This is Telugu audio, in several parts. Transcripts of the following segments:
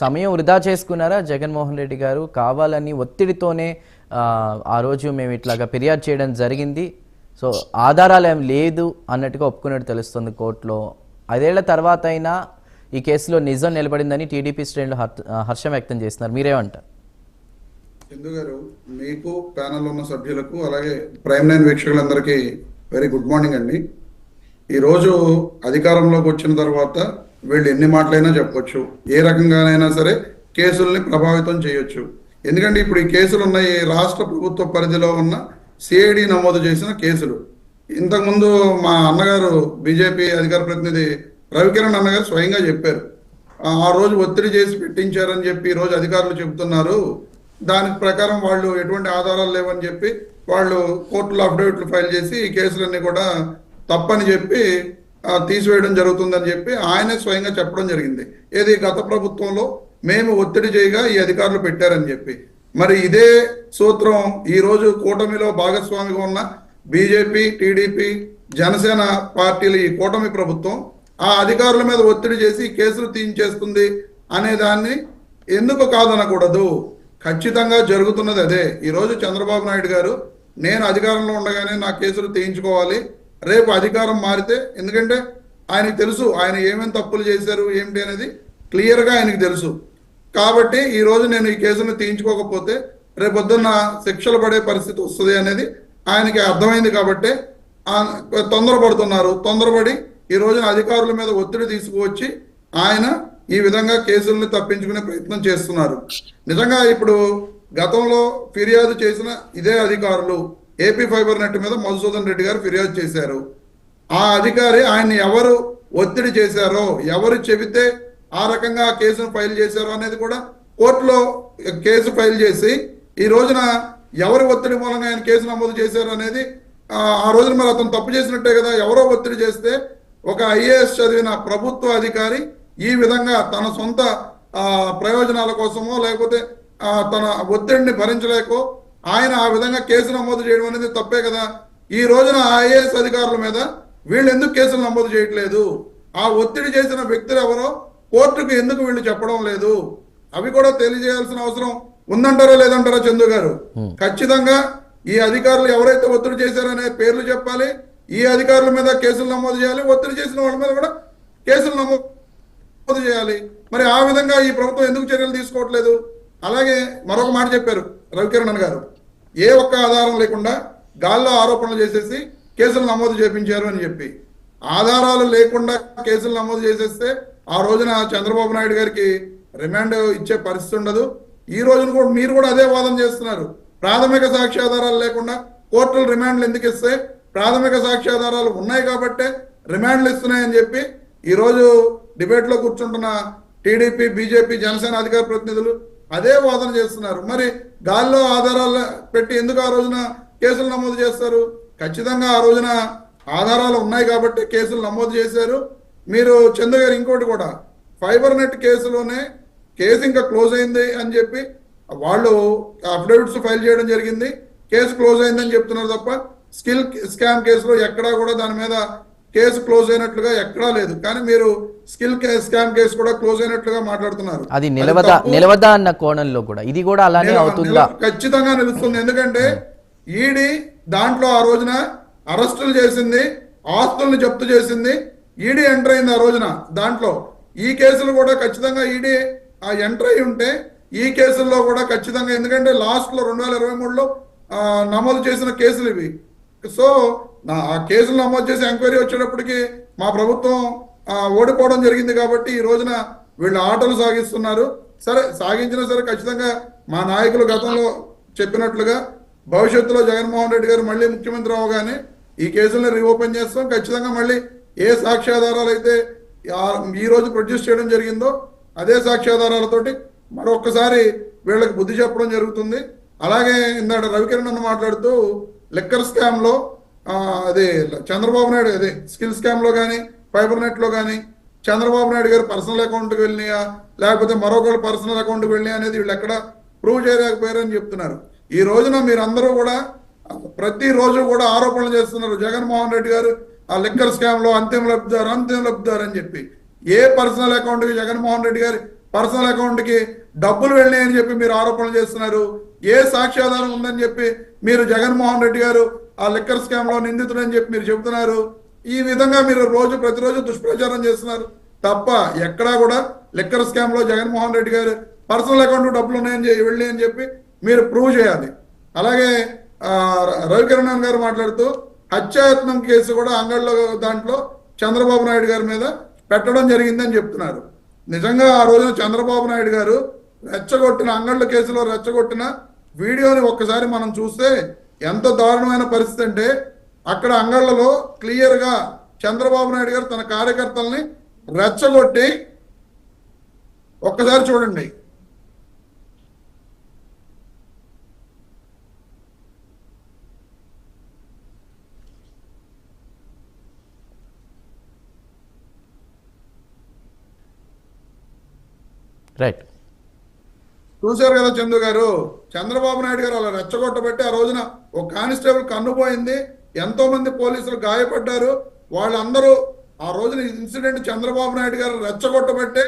సమయం వృధా చేసుకున్నారా? జగన్మోహన్ రెడ్డి గారు కావాలని ఒత్తిడితోనే ఆ, రోజు మేము ఇట్లాగా ఫిర్యాదు చేయడం జరిగింది. సో ఆధారాలు ఏం లేదు అన్నట్టుగా ఒప్పుకున్నట్టు తెలుస్తుంది కోర్టులో. ఐదేళ్ళ తర్వాత అయినా ఈ కేసులో నిజం నిలబడిందని టీడీపీ శ్రేణులు హర్- హర్షం వ్యక్తం చేస్తున్నారు. మీరేమంటారు? చందు గారు మీకు ప్యానల్ ఉన్న సభ్యులకు అలాగే ప్రైమ్ నైన్ వీక్షకులందరికీ వెరీ గుడ్ మార్నింగ్ అండి. ఈరోజు అధికారంలోకి వచ్చిన తర్వాత వీళ్ళు ఎన్ని మాటలైనా చెప్పొచ్చు. ఏ రకంగానైనా సరే కేసుల్ని ప్రభావితం చేయొచ్చు. ఎందుకంటే ఇప్పుడు ఈ కేసులు ఉన్నాయి రాష్ట్ర ప్రభుత్వ పరిధిలో ఉన్న సిఐడి నమోదు చేసిన కేసులు. ఇంతకుముందు మా అన్నగారు బీజేపీ అధికార ప్రతినిధి రవికిరణ్ అన్నగారు స్వయంగా చెప్పారు. ఆ రోజు ఒత్తిడి చేసి పెట్టించారని చెప్పి రోజు అధికారులు చెబుతున్నారు. దాని ప్రకారం వాళ్ళు ఎటువంటి ఆధారాలు లేవని చెప్పి వాళ్ళు కోర్టులో అఫిడవిట్లు ఫైల్ చేసి ఈ కేసులన్నీ కూడా తప్పని చెప్పి తీసివేయడం జరుగుతుందని చెప్పి ఆయనే స్వయంగా చెప్పడం జరిగింది. ఏది గత ప్రభుత్వంలో మేము ఒత్తిడి చేయగా ఈ అధికారులు పెట్టారని చెప్పి. మరి ఇదే సూత్రం ఈరోజు కూటమిలో భాగస్వామిగా ఉన్న బీజేపీ టీడీపీ జనసేన పార్టీలు ఈ కూటమి ప్రభుత్వం ఆ అధికారుల మీద ఒత్తిడి చేసి కేసులు తీయించేస్తుంది అనే దాన్ని ఎందుకు కాదనకూడదు? ఖచ్చితంగా జరుగుతున్నది అదే. ఈరోజు చంద్రబాబు నాయుడు గారు నేను అధికారంలో ఉండగానే నా కేసులు తీయించుకోవాలి. రేపు అధికారం మారితే ఎందుకంటే ఆయనకు తెలుసు ఆయన ఏమేమి తప్పులు చేశారు ఏమిటి అనేది క్లియర్గా ఆయనకు తెలుసు. కాబట్టి ఈరోజు నేను ఈ కేసును తీయించుకోకపోతే రేపొద్దున్న శిక్షలు పడే పరిస్థితి వస్తుంది అనేది ఆయనకి అర్థమైంది కాబట్టి తొందరపడుతున్నారు. తొందరపడి ఈ రోజున అధికారుల మీద ఒత్తిడి తీసుకువచ్చి ఆయన ఈ విధంగా కేసుల్ని తప్పించుకునే ప్రయత్నం చేస్తున్నారు. నిజంగా ఇప్పుడు గతంలో ఫిర్యాదు చేసిన ఇదే అధికారులు ఏపీ ఫైబర్ నెట్ మీద మధుసూదన్ రెడ్డి గారు ఫిర్యాదు చేశారు. ఆ అధికారి ఆయన్ని ఎవరు ఒత్తిడి చేశారో ఎవరు చెబితే ఆ రకంగా ఆ కేసును ఫైల్ చేశారో అనేది కూడా కోర్టులో కేసు ఫైల్ చేసి ఈ రోజున ఎవరి ఒత్తిడి మూలంగా ఆయన కేసు నమోదు చేశారు అనేది ఆ రోజున మరి అతను తప్పు చేసినట్టే కదా ఎవరో ఒత్తిడి చేస్తే ఒక ఐఏఎస్ చదివిన ప్రభుత్వ అధికారి ఈ విధంగా తన సొంత ప్రయోజనాల కోసమో లేకపోతే తన ఒత్తిడిని భరించలేకో ఆయన ఆ విధంగా కేసు నమోదు చేయడం అనేది తప్పే కదా. ఈ రోజున ఐఏఎస్ అధికారుల మీద వీళ్ళు ఎందుకు కేసులు నమోదు చేయట్లేదు? ఆ ఒత్తిడి చేసిన వ్యక్తులు ఎవరో? కోర్టుకు ఎందుకు వీళ్ళు చెప్పడం లేదు? అవి కూడా తెలియజేయాల్సిన అవసరం ఉందంటారా లేదంటారా చందు గారు? ఖచ్చితంగా ఈ అధికారులు ఎవరైతే ఒత్తిడి చేశారనే పేర్లు చెప్పాలి. ఈ అధికారుల మీద కేసులు నమోదు చేయాలి. ఒత్తిడి చేసిన వాళ్ళ మీద కూడా కేసులు నమోదు నమోదు చేయాలి. మరి ఆ విధంగా ఈ ప్రభుత్వం ఎందుకు చర్యలు తీసుకోవట్లేదు? అలాగే మరొక మాట చెప్పారు రవికిరణ్ గారు. ఏ ఒక్క ఆధారం లేకుండా గాల్లో ఆరోపణలు చేసేసి కేసులు నమోదు చేపించారు అని చెప్పి. ఆధారాలు లేకుండా కేసులు నమోదు చేసేస్తే ఆ రోజున చంద్రబాబు నాయుడు గారికి రిమాండ్ ఇచ్చే పరిస్థితి ఉండదు. ఈ రోజున కూడా మీరు కూడా అదే వాదన చేస్తున్నారు. ప్రాథమిక సాక్ష్యాధారాలు లేకుండా కోర్టులు రిమాండ్లు ఎందుకు ఇస్తే ప్రాథమిక సాక్ష్యాధారాలు ఉన్నాయి కాబట్టే రిమాండ్లు ఇస్తున్నాయని చెప్పి ఈరోజు డిబేట్లో కూర్చుంటున్న టీడీపీ బీజేపీ జనసేన అధికార ప్రతినిధులు అదే వాదన చేస్తున్నారు. మరి గాల్లో ఆధారాలు పెట్టి ఎందుకు ఆ రోజున కేసులు నమోదు చేస్తారు? ఖచ్చితంగా ఆ రోజున ఆధారాలు ఉన్నాయి కాబట్టి కేసులు నమోదు చేశారు. మీరు చందు గారు ఇంకోటి కూడా ఫైబర్ నెట్ కేసులోనే కేసు ఇంకా క్లోజ్ అయింది అని చెప్పి వాళ్ళు అఫిడవిట్స్ ఫైల్ చేయడం జరిగింది. కేసు క్లోజ్ అయిందని చెప్తున్నారు తప్ప స్కిల్ స్కామ్ కేసులో ఎక్కడా కూడా దాని మీద కేసు క్లోజ్ అయినట్లుగా ఎక్కడా లేదు. కానీ మీరు స్కిల్ స్కామ్ కేసు కూడా క్లోజ్ అయినట్లుగా మాట్లాడుతున్నారు. అది నిలవదా. నిలవదా అన్న కోణంలో కూడా. ఇది కూడా అలానే అవుతుందా? ఖచ్చితంగా నిలుస్తుంది. ఎందుకంటే ఈడీ దాంట్లో ఆ రోజున అరెస్టులు చేసింది ఆస్తుల్ని జప్తు చేసింది ఈడీ ఎంటర్ అయింది ఆ రోజున దాంట్లో. ఈ కేసులు కూడా ఖచ్చితంగా ఈడీ ఆ ఎంటర్ అయి ఉంటే ఈ కేసుల్లో కూడా ఖచ్చితంగా ఎందుకంటే లాస్ట్లో రెండు వేల ఇరవై మూడులో ఆ, నమోదు చేసిన కేసులు ఇవి. సో నా- ఆ కేసులు నమోదు చేసి ఎంక్వైరీ వచ్చేటప్పటికి మా ప్రభుత్వం ఓడిపోవడం జరిగింది కాబట్టి ఈ రోజున వీళ్ళు ఆటలు సాగిస్తున్నారు. సరే సాగించినా సరే ఖచ్చితంగా మా నాయకులు గతంలో చెప్పినట్లుగా భవిష్యత్తులో జగన్మోహన్ రెడ్డి గారు మళ్ళీ ముఖ్యమంత్రి అవగానే ఈ కేసులను రీఓపెన్ చేస్తాం. ఖచ్చితంగా మళ్ళీ ఏ సాక్ష్యాధారాలు అయితే ఈ రోజు ప్రొడ్యూస్ చేయడం జరిగిందో అదే సాక్ష్యాధారాలతోటి మరొకసారి వీళ్ళకి బుద్ధి చెప్పడం జరుగుతుంది. అలాగే ఇందాక రవికిరణ్ అన్న మాట్లాడుతూ లిక్కర్ స్కామ్లో అదే చంద్రబాబు నాయుడు అదే స్కిల్ స్కామ్లో కానీ ఫైబర్ నెట్లో కానీ చంద్రబాబు నాయుడు గారు పర్సనల్ అకౌంట్కి వెళ్ళినాయా? లేకపోతే మరొకరు పర్సనల్ అకౌంట్కి వెళ్ళినాయా అనేది వీళ్ళు ఎక్కడ ప్రూవ్ చేయలేకపోయారని చెప్తున్నారు. ఈ రోజున మీరందరూ కూడా ప్రతి రోజు కూడా ఆరోపణలు చేస్తున్నారు. జగన్మోహన్ రెడ్డి గారు ఆ లిక్కర్ స్కామ్లో అంతిమ అంత్యం అంతిమ అని చెప్పి. ఏ పర్సనల్ అకౌంట్కి జగన్మోహన్ రెడ్డి గారి పర్సనల్ అకౌంట్కి డబ్బులు వెళ్ళాయని చెప్పి మీరు ఆరోపణలు చేస్తున్నారు. ఏ సాక్ష్యాధారం ఉందని చెప్పి మీరు జగన్మోహన్ రెడ్డి గారు ఆ లిక్కర్ స్కామ్లో నిందితుడని చెప్పి మీరు చెబుతున్నారు. ఈ విధంగా మీరు రోజు ప్రతిరోజు దుష్ప్రచారం చేస్తున్నారు. తప్ప ఎక్కడా కూడా లిక్కర్ స్కామ్లో జగన్మోహన్ రెడ్డి గారు పర్సనల్ అకౌంట్ డబ్బులు ఉన్నాయని చెప్పి వెళ్ళి అని చెప్పి మీరు ప్రూవ్ చేయాలి. అలాగే ఆ, రవికిరణ్ గారు మాట్లాడుతూ హత్యాయత్నం కేసు కూడా అంగళ్ళ దాంట్లో చంద్రబాబు నాయుడు గారి మీద పెట్టడం జరిగిందని చెప్తున్నారు. నిజంగా ఆ రోజున చంద్రబాబు నాయుడు గారు రెచ్చగొట్టిన అంగళ్ళ కేసులో రెచ్చగొట్టిన వీడియోని ఒక్కసారి మనం చూస్తే ఎంత దారుణమైన పరిస్థితి అంటే అక్కడ అంగళ్ళలో క్లియర్గా చంద్రబాబు నాయుడు గారు తన కార్యకర్తల్ని రెచ్చగొట్టి ఒక్కసారి చూడండి. రైట్ చూశారు కదా చందు గారు? చంద్రబాబు నాయుడు గారు అలా రెచ్చగొట్టబట్టి ఆ రోజున ఒక కానిస్టేబుల్ కన్నుపోయింది. ఎంతో మంది పోలీసులు గాయపడ్డారు. వాళ్ళందరూ ఆ రోజున ఇన్సిడెంట్ చంద్రబాబు నాయుడు గారు రెచ్చగొట్టబట్టే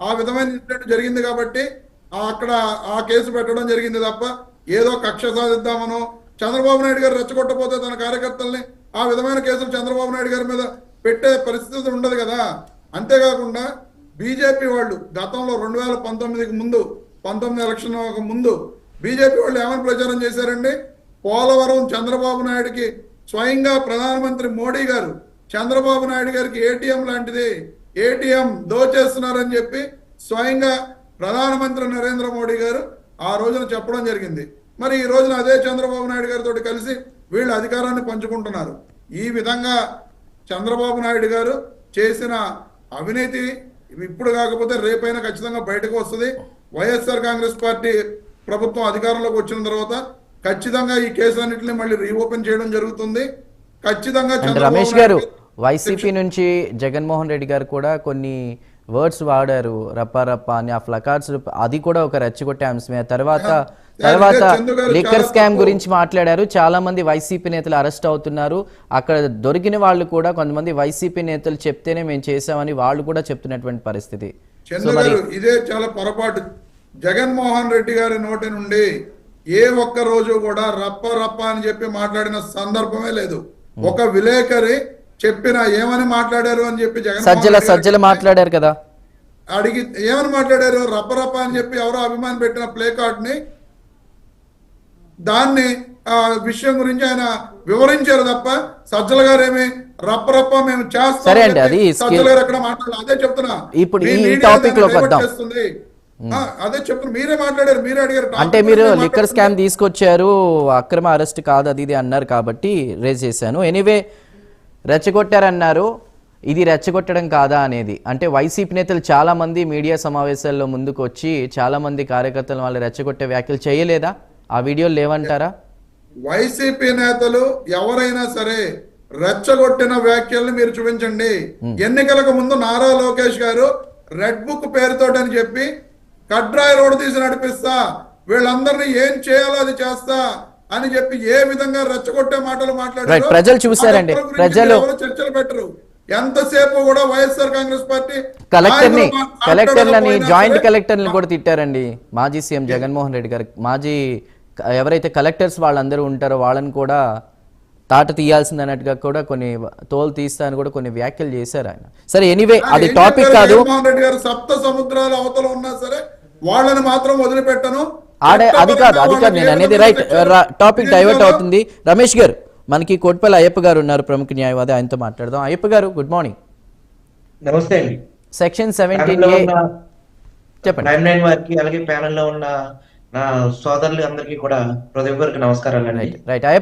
ఆ విధమైన ఇన్సిడెంట్ జరిగింది కాబట్టి అక్కడ ఆ కేసు పెట్టడం జరిగింది తప్ప ఏదో కక్ష సాధిద్దామనో చంద్రబాబు నాయుడు గారు రెచ్చగొట్టపోతే తన కార్యకర్తల్ని ఆ విధమైన కేసులు చంద్రబాబు నాయుడు గారి మీద పెట్టే పరిస్థితి ఉండదు కదా. అంతేకాకుండా బీజేపీ వాళ్ళు గతంలో రెండు వేల పంతొమ్మిదికి ముందు పంతొమ్మిది ఎలక్షన్ ముందు బీజేపీ వాళ్ళు ఏమని ప్రచారం చేశారండి? పోలవరం చంద్రబాబు నాయుడుకి స్వయంగా ప్రధానమంత్రి మోడీ గారు చంద్రబాబు నాయుడు గారికి ఏటీఎం లాంటిది ఏటీఎం దోచేస్తున్నారని చెప్పి స్వయంగా ప్రధానమంత్రి నరేంద్ర మోడీ గారు ఆ రోజున చెప్పడం జరిగింది. మరి ఈ రోజున అదే చంద్రబాబు నాయుడు గారితో కలిసి వీళ్ళు అధికారాన్ని పంచుకుంటున్నారు. ఈ విధంగా చంద్రబాబు నాయుడు గారు చేసిన అవినీతి ఇప్పుడు కాకపోతే రేపైనా ఖచ్చితంగా బయటకు వస్తుంది. వైఎస్ఆర్ కాంగ్రెస్ పార్టీ ప్రభుత్వం అధికారంలోకి వచ్చిన తర్వాత ఖచ్చితంగా ఈ కేసులన్నింటినీ మళ్ళీ రీఓపెన్ చేయడం జరుగుతుంది. ఖచ్చితంగా రమేష్ గారు వైసీపీ నుంచి జగన్మోహన్ రెడ్డి గారు కూడా కొన్ని వర్డ్స్ వాడారు. రప్ప రప్ప అని ఆ ఫ్లకార్డ్స్ అది కూడా ఒక రెచ్చగొట్టే అంశమే తర్వాత తర్వాత లిక్కర్ స్కామ్. గురించి మాట్లాడారు. చాలా మంది వైసీపీ నేతలు అరెస్ట్ అవుతున్నారు. అక్కడ దొరికిన వాళ్ళు కూడా కొంతమంది వైసీపీ నేతలు చెప్తేనే మేము చేసామని వాళ్ళు కూడా చెప్తున్నటువంటి పరిస్థితి. ఇదే చాలా పొరపాటు. జగన్మోహన్ రెడ్డి గారి నోటి నుండి ఏ ఒక్క రోజు కూడా రప్ప రప్ప అని చెప్పి మాట్లాడిన సందర్భమే లేదు. ఒక విలేకరి చెప్పిన ఏమని మాట్లాడారు అని చెప్పి జగన్మోహన్ సజ్జల మాట్లాడారు కదా. అడిగి ఏమని మాట్లాడారు? రప్ప రప్ప అని చెప్పి ఎవరో అభిమాని పెట్టిన ప్లే కార్డ్ని దాన్ని ఆ విషయం గురించి ఆయన వివరించారు తప్ప సజ్జల గారు ఏమి రప్ప రప్ప మేము చేస్తాం సజ్జల గారు అక్కడ మాట్లాడారు? అదే చెప్తున్నా. ఇప్పుడు ఈ divert వద్దాం. చేస్తుంది. అదే చెప్తున్నా మీరే మాట్లాడారు మీరే అడిగారు. అంటే మీరు. లిక్కర్ స్కామ్ తీసుకొచ్చారు అక్రమ అరెస్ట్ కాదు అది ఇది అన్నారు కాబట్టి రేజ్ చేశాను. ఎనీవే రెచ్చగొట్టారన్నారు. ఇది రెచ్చగొట్టడం కాదా అనేది. అంటే వైసీపీ నేతలు చాలా మంది మీడియా సమావేశాల్లో ముందుకు వచ్చి చాలా మంది కార్యకర్తలు వాళ్ళు రెచ్చగొట్టే వ్యాఖ్యలు చేయలేదా? ఆ వీడియోలు లేవంటారా? వైసీపీ నేతలు ఎవరైనా సరే రెచ్చగొట్టిన వ్యాఖ్యల్ని మీరు చూపించండి. ఎన్నికలకు ముందు నారా లోకేష్ గారు రెడ్ బుక్ పేరుతోటని చెప్పి కడ్రాయి రోడ్డు తీసి నడిపిస్తా. వీళ్ళందరినీ ఏం చేయాలో అది చేస్తా అని చెప్పి ఏ విధంగా రెచ్చగొట్టే మాటలు మాట్లాడారు ప్రజలు చూశారండి. ప్రజలు- చర్చలు పెట్టరు. ఎంతసేపు కూడా వైఎస్ఆర్ కాంగ్రెస్ పార్టీ కలెక్టర్ని కలెక్టర్లని జాయింట్ కలెక్టర్ని కూడా తిట్టారండి. మాజీ సీఎం జగన్మోహన్ రెడ్డి గారు మాజీ ఎవరైతే కలెక్టర్స్ వాళ్ళందరూ ఉంటారో వాళ్ళని కూడా తాట తీయాల్సింది అన్నట్టుగా కూడా కొన్ని తోలు తీస్తా అని కూడా కొన్ని వ్యాఖ్యలు చేశారు ఆయన. సరే ఎనీవే అది టాపిక్ కాదు. జగన్మోహన్ రెడ్డి గారు? సప్త సముద్రాల అవతల ఉన్నా సరే వాళ్ళని మాత్రం వదిలిపెట్టను. ఆడే అది కాదు అది కాదు నేను అనేది రైట్ టాపిక్ డైవర్ట్ అవుతుంది. రమేష్ గారు మనకి కోట్పల్లి అయ్యప్ప గారు ఉన్నారు ప్రముఖ న్యాయవాది ఆయనతో మాట్లాడదాం. అయ్యప్ప గారు గుడ్ మార్నింగ్ నమస్తే అండి. సెక్షన్ సెవెంటీన్ ఏ చెప్పండి. లైన్ వారికి అలాగే ప్యానెల్లో ఉన్న నా సోదరులు అందరికీ కూడా హృదయపూర్వక నమస్కారాలు అండి రైట్ రైట్ అయ్యప్ప